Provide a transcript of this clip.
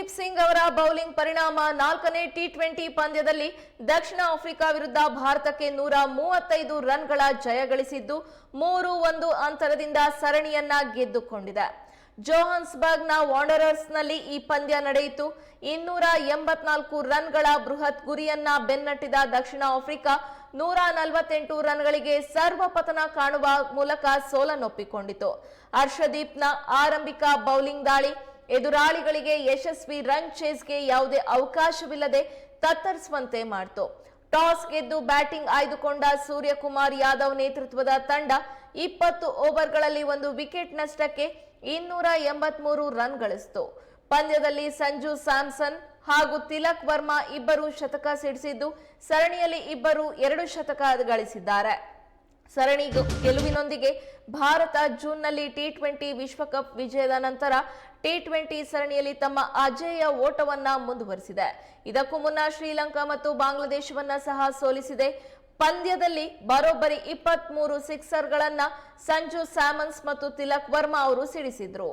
ಹರ್ಷದೀಪ್ ಸಿಂಗ್ ಅವರ ಬೌಲಿಂಗ್ ಪರಿಣಾಮ ನಾಲ್ಕನೇ ಟಿ ಟ್ವೆಂಟಿ ಪಂದ್ಯದಲ್ಲಿ ದಕ್ಷಿಣ ಆಫ್ರಿಕಾ ವಿರುದ್ಧ ಭಾರತಕ್ಕೆ ನೂರ ಮೂವತ್ತೈದು ರನ್ಗಳ ಜಯ ಗಳಿಸಿದ್ದು, ಮೂರು ಒಂದು ಅಂತರದಿಂದ ಸರಣಿಯನ್ನ ಗೆದ್ದುಕೊಂಡಿದೆ. ಜೋಹಾನ್ಸ್ಬರ್ಗ್ನ ವಾಂಡರರ್ಸ್ನಲ್ಲಿ ಈ ಪಂದ್ಯ ನಡೆಯಿತು. ಇನ್ನೂರ ಎಂಬತ್ನಾಲ್ಕು ರನ್ಗಳ ಬೃಹತ್ ಗುರಿಯನ್ನ ಬೆನ್ನಟ್ಟಿದ ದಕ್ಷಿಣ ಆಫ್ರಿಕಾ ನೂರ ನಲವತ್ತೆಂಟು ರನ್ಗಳಿಗೆ ಸರ್ವಪತನ ಕಾಣುವ ಮೂಲಕ ಸೋಲನ್ನೊಪ್ಪಿಕೊಂಡಿತು. ಹರ್ಷದೀಪ್ನ ಆರಂಭಿಕ ಬೌಲಿಂಗ್ ದಾಳಿ ಎದುರಾಳಿಗಳಿಗೆ ಯಶಸ್ವಿ ರನ್ ಚೇಸ್ಗೆ ಯಾವುದೇ ಅವಕಾಶವಿಲ್ಲದೆ ತತ್ತರಿಸುವಂತೆ ಮಾಡಿತು. ಟಾಸ್ ಗೆದ್ದು ಬ್ಯಾಟಿಂಗ್ ಆಯ್ದುಕೊಂಡ ಸೂರ್ಯಕುಮಾರ್ ಯಾದವ್ ನೇತೃತ್ವದ ತಂಡ ಇಪ್ಪತ್ತು ಓವರ್ಗಳಲ್ಲಿ ಒಂದು ವಿಕೆಟ್ ನಷ್ಟಕ್ಕೆ ಇನ್ನೂರ ಎಂಬತ್ಮೂರು ರನ್ ಗಳಿಸಿತು. ಪಂದ್ಯದಲ್ಲಿ ಸಂಜು ಸ್ಯಾಮ್ಸನ್ ಹಾಗೂ ತಿಲಕ್ ವರ್ಮಾ ಇಬ್ಬರು ಶತಕ ಸಿಡಿಸಿದ್ದು, ಸರಣಿಯಲ್ಲಿ ಇಬ್ಬರು ಎರಡು ಶತಕ ಗಳಿಸಿದ್ದಾರೆ. ಸರಣಿ ಗೆಲುವಿನೊಂದಿಗೆ ಭಾರತ ಜೂನ್ನಲ್ಲಿ ಟಿ ಟ್ವೆಂಟಿ ವಿಶ್ವಕಪ್ ವಿಜಯದ ನಂತರ ಟಿ ಟ್ವೆಂಟಿ ಸರಣಿಯಲ್ಲಿ ತಮ್ಮ ಅಜೇಯ ಓಟವನ್ನ ಮುಂದುವರಿಸಿದೆ. ಇದಕ್ಕೂ ಮುನ್ನ ಶ್ರೀಲಂಕಾ ಮತ್ತು ಬಾಂಗ್ಲಾದೇಶವನ್ನ ಸಹ ಸೋಲಿಸಿದೆ. ಪಂದ್ಯದಲ್ಲಿ ಬರೋಬ್ಬರಿ ಇಪ್ಪತ್ತ್ ಮೂರು ಸಿಕ್ಸರ್ಗಳನ್ನ ಸಂಜು ಸ್ಯಾಮನ್ಸ್ ಮತ್ತು ತಿಲಕ್ ವರ್ಮಾ ಅವರು ಸಿಡಿಸಿದ್ರು.